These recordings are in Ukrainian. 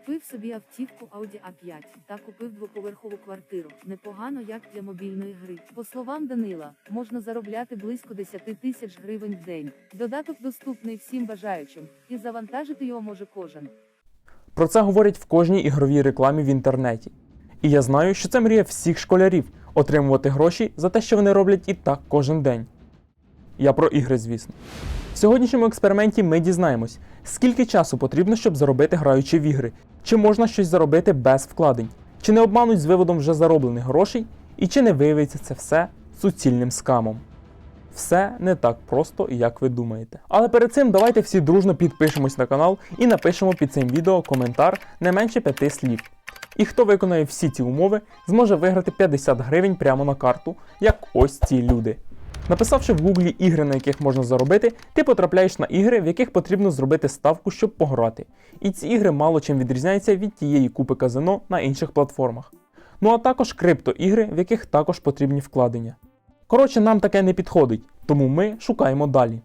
Купив собі автівку Audi A5 та купив двоповерхову квартиру. Непогано як для мобільної гри. По словам Данила, можна заробляти близько 10 тисяч гривень в день. Додаток доступний всім бажаючим, і завантажити його може кожен. Про це говорять в кожній ігровій рекламі в інтернеті. І я знаю, що це мрія всіх школярів отримувати гроші за те, що вони роблять і так кожен день. Я про ігри, звісно. Сьогоднішньому експерименті ми дізнаємось, скільки часу потрібно, щоб заробити граючи в ігри, чи можна щось заробити без вкладень, чи не обмануть з виводом вже зароблених грошей, і чи не виявиться це все суцільним скамом. Все не так просто, як ви думаєте. Але перед цим давайте всі дружно підпишемось на канал і напишемо під цим відео коментар не менше 5 слів. І хто виконає всі ці умови, зможе виграти 50 гривень прямо на карту, як ось ці люди. Написавши в гуглі ігри, на яких можна заробити, ти потрапляєш на ігри, в яких потрібно зробити ставку, щоб пограти. І ці ігри мало чим відрізняються від тієї купи казино на інших платформах. Ну а також криптоігри, в яких також потрібні вкладення. Коротше, нам таке не підходить, тому ми шукаємо далі.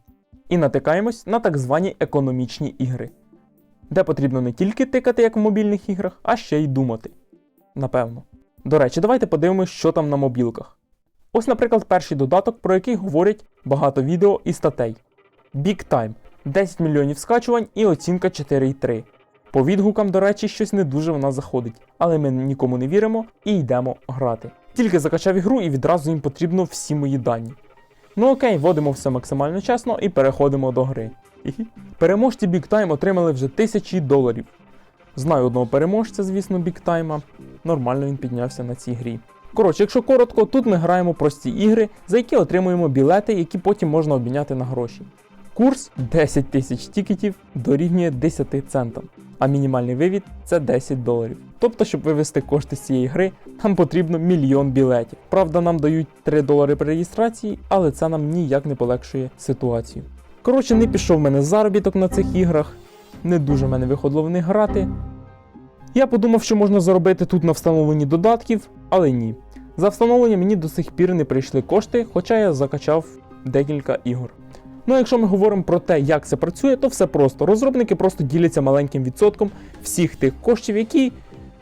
І натикаємось на так звані економічні ігри, де потрібно не тільки тикати, як в мобільних іграх, а ще й думати. Напевно. До речі, давайте подивимось, що там на мобілках. Ось, наприклад, перший додаток, про який говорять багато відео і статей. Big Time 10 мільйонів скачувань і оцінка 4,3. По відгукам, до речі, щось не дуже вона заходить, але ми нікому не віримо і йдемо грати. Тільки закачав ігру і відразу їм потрібно всі мої дані. Ну окей, вводимо все максимально чесно і переходимо до гри. Переможці Big Time отримали вже тисячі доларів. Знаю одного переможця, звісно, Big Time. Нормально він піднявся на цій грі. Коротше, якщо коротко, тут ми граємо прості ігри, за які отримуємо білети, які потім можна обміняти на гроші. Курс 10 тисяч тікетів дорівнює 10 центам, а мінімальний вивід це 10 доларів. Тобто, щоб вивести кошти з цієї гри, нам потрібно мільйон білетів. Правда, нам дають 3 долари при реєстрації, але це нам ніяк не полегшує ситуацію. Коротше, не пішов в мене заробіток на цих іграх, не дуже в мене виходило в них грати. Я подумав, що можна заробити тут на встановленні додатків, але ні. За встановлення мені до сих пір не прийшли кошти, хоча я закачав декілька ігор. Ну, а якщо ми говоримо про те, як це працює, то все просто. Розробники просто діляться маленьким відсотком всіх тих коштів, які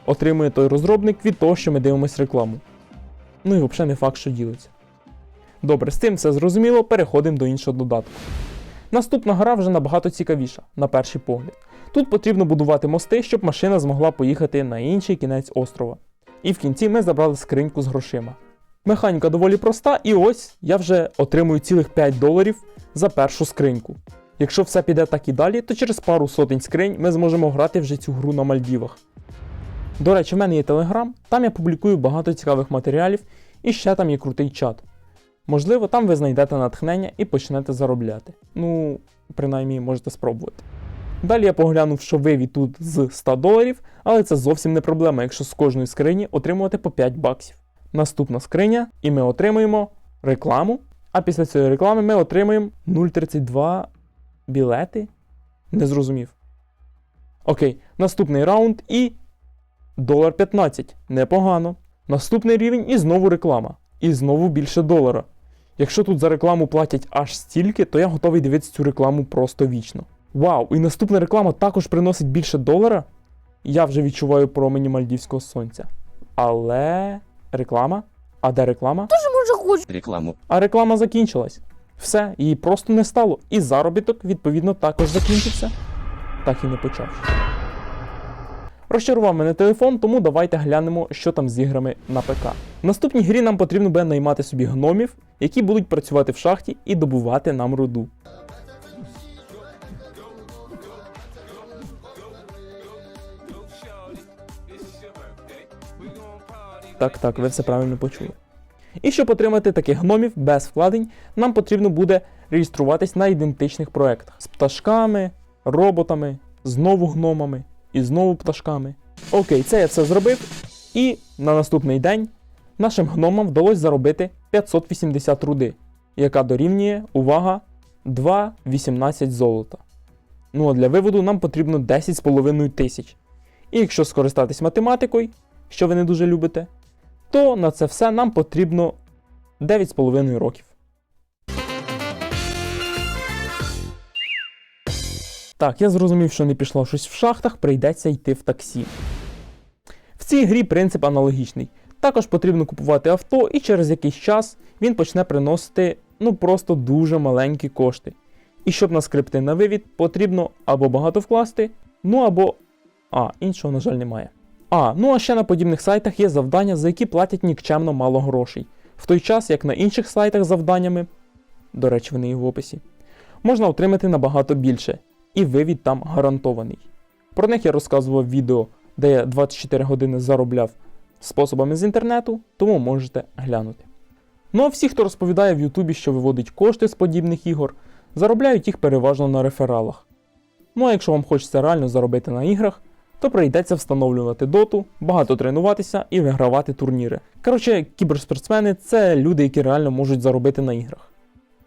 отримує той розробник від того, що ми дивимося рекламу. Ну і взагалі не факт, що ділиться. Добре, з цим все зрозуміло, переходимо до іншого додатку. Наступна гра вже набагато цікавіша, на перший погляд. Тут потрібно будувати мости, щоб машина змогла поїхати на інший кінець острова. І в кінці ми забрали скриньку з грошима. Механіка доволі проста, і ось я вже отримую цілих 5 доларів за першу скриньку. Якщо все піде так і далі, то через пару сотень скринь ми зможемо грати вже цю гру на Мальдівах. До речі, в мене є телеграм, там я публікую багато цікавих матеріалів і ще там є крутий чат. Можливо, там ви знайдете натхнення і почнете заробляти. Ну, принаймні, можете спробувати. Далі я поглянув, що вивід тут з 100 доларів, але це зовсім не проблема, якщо з кожної скрині отримувати по 5 баксів. Наступна скриня, і ми отримуємо рекламу. А після цієї реклами ми отримуємо 0,32 білети. Не зрозумів. Окей, наступний раунд і. Долар 15. Непогано. Наступний рівень і знову реклама. І знову більше долара. Якщо тут за рекламу платять аж стільки, то я готовий дивитися цю рекламу просто вічно. Вау, і наступна реклама також приносить більше долара. Я вже відчуваю промені мальдівського сонця. Але реклама? А де реклама? Може хоч рекламу. А реклама закінчилась. Все, її просто не стало. І заробіток, відповідно, також закінчився. Так і не почавши. Розчарував мене телефон, тому давайте глянемо, що там з іграми на ПК. В наступній грі нам потрібно буде наймати собі гномів, які будуть працювати в шахті і добувати нам руду. Так, так, ви все правильно почули. І щоб отримати таких гномів без вкладень, нам потрібно буде реєструватись на ідентичних проектах з пташками, роботами, знову гномами і знову пташками. Окей, це я все зробив. І на наступний день нашим гномам вдалося заробити 580 руди, яка дорівнює, увага, 2,18 золота. Ну а для виводу нам потрібно 10,5 тисяч. І якщо скористатись математикою, що ви не дуже любите, то на це все нам потрібно 9,5 років. Так, я зрозумів, що не пішло щось в шахтах, прийдеться йти в таксі. В цій грі принцип аналогічний. Також потрібно купувати авто, і через якийсь час він почне приносити ну просто дуже маленькі кошти. І щоб на скрипти на вивід, потрібно або багато вкласти, ну або. А, іншого, на жаль, немає. А, ну а ще на подібних сайтах є завдання, за які платять нікчемно мало грошей. В той час, як на інших сайтах завданнями, до речі, вони і в описі, можна отримати набагато більше, і вивід там гарантований. Про них я розказував відео, де я 24 години заробляв способами з інтернету, тому можете глянути. Ну а всі, хто розповідає в Ютубі, що виводить кошти з подібних ігор, заробляють їх переважно на рефералах. Ну а якщо вам хочеться реально заробити на іграх, то прийдеться встановлювати доту, багато тренуватися і вигравати турніри. Коротше, кіберспортсмени це люди, які реально можуть заробити на іграх.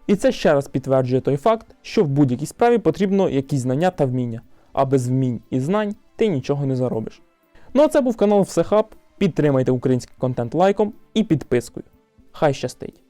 І це ще раз підтверджує той факт, що в будь-якій справі потрібно якісь знання та вміння, а без вмінь і знань ти нічого не заробиш. Ну а це був канал Всехаб. Підтримайте український контент лайком і підпискою. Хай щастить!